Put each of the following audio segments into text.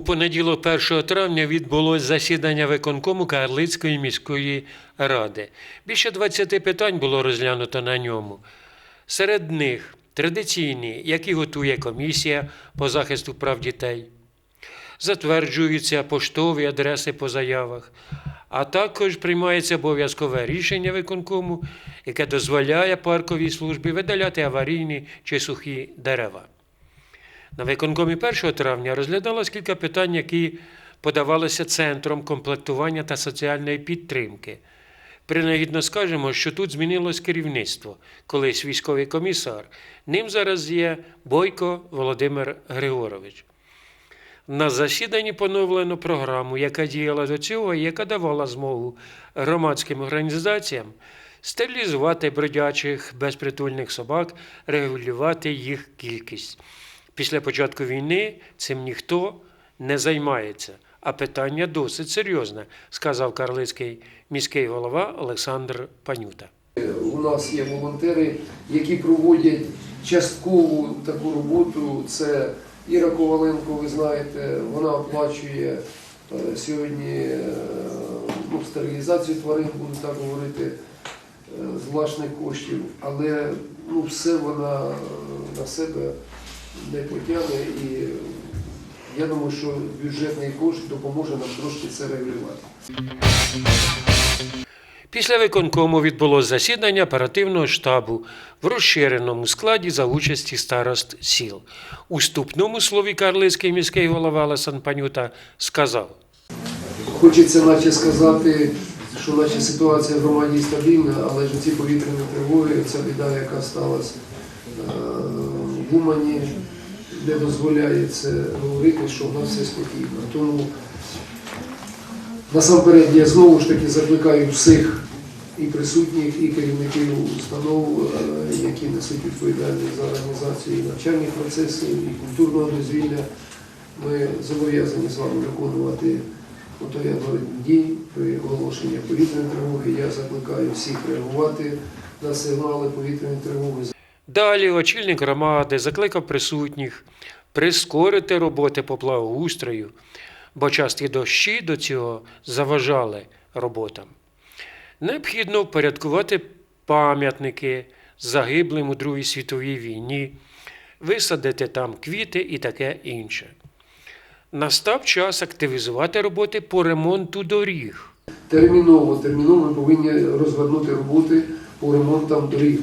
У понеділок 1 травня відбулось засідання виконкому Карлицької міської ради. Більше 20 питань було розглянуто на ньому. Серед них традиційні, які готує комісія по захисту прав дітей, затверджуються поштові адреси по заявах, а також приймається обов'язкове рішення виконкому, яке дозволяє парковій службі видаляти аварійні чи сухі дерева. На виконкомі 1 травня розглядалось кілька питань, які подавалися Центром комплектування та соціальної підтримки. Принагідно скажемо, що тут змінилось керівництво, колись військовий комісар. Ним зараз є Бойко Володимир Григорович. На засіданні поновлено програму, яка діяла до цього і яка давала змогу громадським організаціям стерилізувати бродячих безпритульних собак, регулювати їх кількість. Після початку війни цим ніхто не займається, а питання досить серйозне, сказав карлицький міський голова Олександр Панюта. У нас є волонтери, які проводять часткову таку роботу. Це Іра Коваленко, ви знаєте, вона оплачує е, сьогодні е, ну, стерилізацію тварин, буду так говорити, е, з власних коштів, але ну, все вона на себе не потягне і я думаю, що бюджетний кошт допоможе нам трошки це регулювати. Після виконкому відбулось засідання оперативного штабу в розширеному складі за участі старост сіл. У вступному слові карлицький міський голова Олесан Панюта сказав. Хочеться наче сказати, що наче ситуація в громаді стабільна, але ж ці повітряні тривоги, ця біда, яка сталася в не дозволяє це говорити, що в нас все спокійно. Тому насамперед я знову ж таки закликаю всіх і присутніх, і керівників установ, е, які несуть відповідальність за організацію і навчальних процесів, і культурного дозвілля. Ми зобов'язані з вами виконувати отой дій при оголошенні повітряної тривоги. Я закликаю всіх реагувати на сигнали повітряної тривоги. Далі очільник громади закликав присутніх прискорити роботи по благоустрою, бо часті дощі до цього заважали роботам. Необхідно впорядкувати пам'ятники загиблим у Другій світовій війні, висадити там квіти і таке інше. Настав час активізувати роботи по ремонту доріг. Терміново, терміново ми повинні розвернути роботи по ремонтам доріг.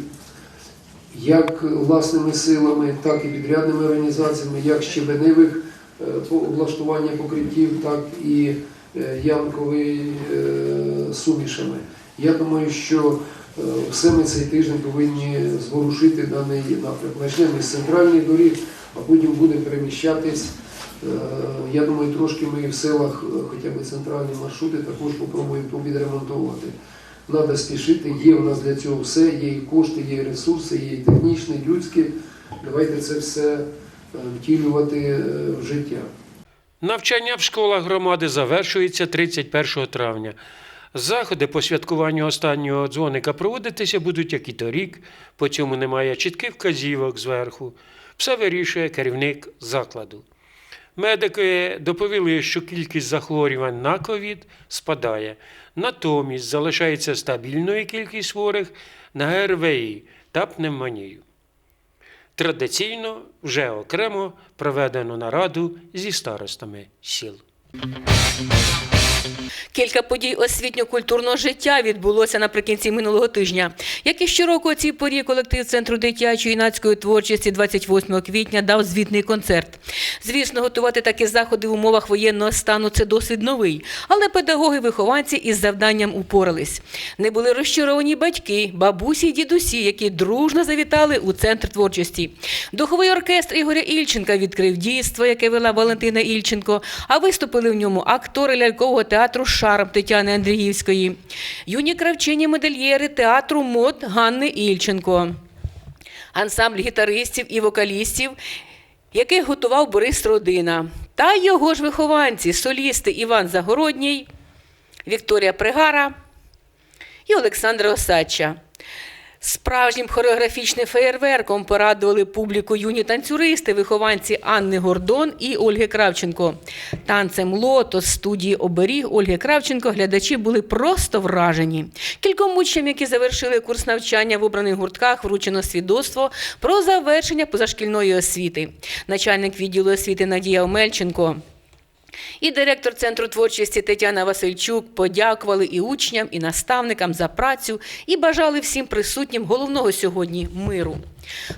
Як власними силами, так і підрядними організаціями, як щебеневих е, облаштування покриттів, так і е, ямкової е, сумішами. Я думаю, що все ми цей тиждень повинні зворушити даний напрямок. Почнемо з центральних доріг, а потім будемо переміщатись. Я думаю, трошки ми в селах хоча б центральні маршрути також попробуємо відремонтувати. Треба спішити, є у нас для цього все, є і кошти, є і ресурси, є і технічні, і людські. Давайте це все е, втілювати е, в життя. Навчання в школах громади завершується 31 травня. Заходи по святкуванню останнього дзвоника проводитися будуть як і торік, по цьому немає чітких вказівок зверху. Все вирішує керівник закладу. Медики доповіли, що кількість захворювань на ковід спадає. Натомість залишається стабільною кількість хворих на ГРВІ та пневмонію. Традиційно вже окремо проведено нараду зі старостами сіл. Кілька подій освітньо-культурного життя відбулося наприкінці минулого тижня. Як і щороку у цій порі колектив Центру дитячої юнацької творчості 28 квітня дав звітний концерт. Звісно, готувати такі заходи в умовах воєнного стану це досвід новий, але педагоги-вихованці із завданням упорались. Не були розчаровані батьки, бабусі й дідусі, які дружно завітали у центр творчості. Духовий оркестр Ігоря Ільченка відкрив дійство, яке вела Валентина Ільченко, а виступили в ньому актори лялькового театру Шарм Тетяни Андріївської, юні кравчині модельєри театру мод Ганни Ільченко, ансамбль гітаристів і вокалістів, яких готував Борис Родина, та його ж вихованці, солісти Іван Загородній, Вікторія Пригара і Олександра Осадча. Справжнім хореографічним феєрверком порадували публіку юні танцюристи, вихованці Анни Гордон і Ольги Кравченко. Танцем лото з студії оберіг Ольги Кравченко глядачі були просто вражені. Кільком учням, які завершили курс навчання в обраних гуртках, вручено свідоцтво про завершення позашкільної освіти. Начальник відділу освіти Надія Омельченко і директор Центру творчості Тетяна Васильчук подякували і учням, і наставникам за працю і бажали всім присутнім головного сьогодні миру.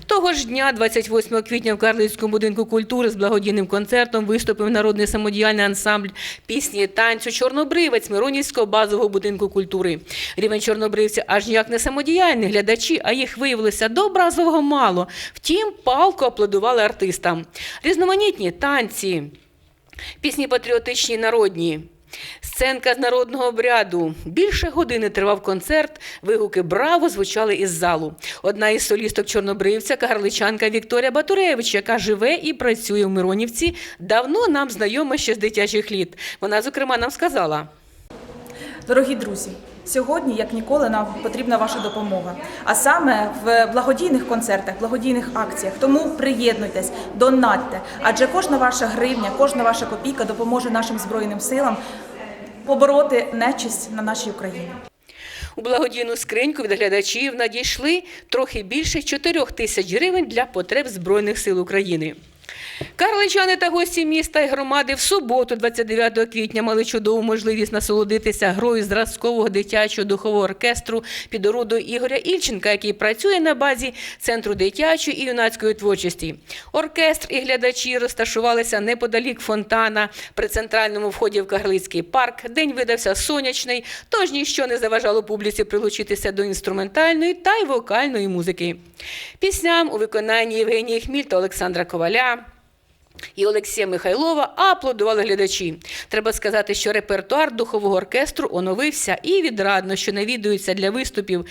Того ж дня, 28 квітня, в Карлицькому будинку культури з благодійним концертом виступив народний самодіяльний ансамбль пісні танцю Чорнобривець Миронівського базового будинку культури. Рівень чорнобривця аж ніяк не самодіяльні глядачі, а їх виявилося до образового мало. Втім, палко аплодували артистам. Різноманітні танці, Пісні патріотичні народні. Сценка з народного обряду. Більше години тривав концерт. Вигуки Браво звучали із залу. Одна із солісток чорнобривця, кагарличанка Вікторія Батуревич, яка живе і працює в Миронівці, давно нам знайома ще з дитячих літ. Вона, зокрема, нам сказала. Дорогі друзі, сьогодні, як ніколи, нам потрібна ваша допомога. А саме в благодійних концертах, благодійних акціях. Тому приєднуйтесь, донатьте, адже кожна ваша гривня, кожна ваша копійка допоможе нашим збройним силам побороти нечисть на нашій Україні. У благодійну скриньку від глядачів надійшли трохи більше 4 тисяч гривень для потреб Збройних сил України. Карличани та гості міста і громади в суботу, 29 квітня, мали чудову можливість насолодитися грою зразкового дитячого духового оркестру під орудою Ігоря Ільченка, який працює на базі Центру дитячої і юнацької творчості. Оркестр і глядачі розташувалися неподалік фонтана при центральному вході в Карлицький парк. День видався сонячний, тож ніщо не заважало публіці прилучитися до інструментальної та й вокальної музики. Пісням у виконанні Євгенії Хміль та Олександра Коваля. І Олексія Михайлова аплодували глядачі. Треба сказати, що репертуар духового оркестру оновився і відрадно, що навідуються для виступів.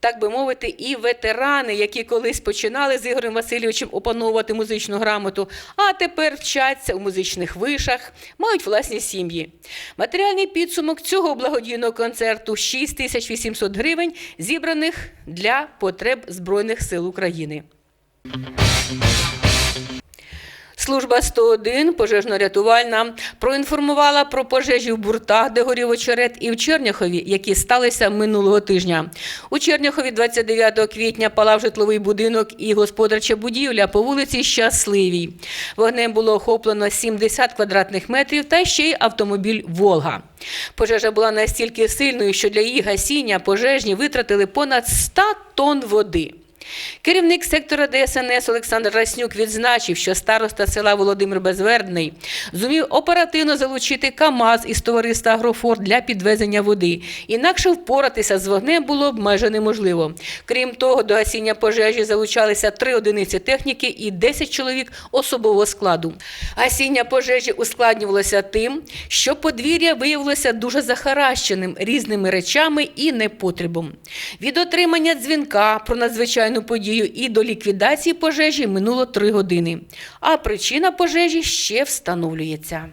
Так би мовити, і ветерани, які колись починали з Ігорем Васильовичем опановувати музичну грамоту, а тепер вчаться у музичних вишах, мають власні сім'ї. Матеріальний підсумок цього благодійного концерту 6800 гривень, зібраних для потреб Збройних сил України. Служба 101 пожежно-рятувальна проінформувала про пожежі в буртах, де горів очерет, і в Черняхові, які сталися минулого тижня. У Черняхові 29 квітня палав житловий будинок і господарча будівля по вулиці Щасливій. Вогнем було охоплено 70 квадратних метрів та ще й автомобіль Волга. Пожежа була настільки сильною, що для її гасіння пожежні витратили понад 100 тонн води. Керівник сектора ДСНС Олександр Раснюк відзначив, що староста села Володимир Безвердний зумів оперативно залучити КАМАЗ із товариства Агрофорт для підвезення води. Інакше впоратися з вогнем було б майже неможливо. Крім того, до гасіння пожежі залучалися три одиниці техніки і 10 чоловік особового складу. Гасіння пожежі ускладнювалося тим, що подвір'я виявилося дуже захаращеним різними речами і непотребом. Від отримання дзвінка про надзвичайну подію і до ліквідації пожежі минуло три години. А причина пожежі ще встановлюється.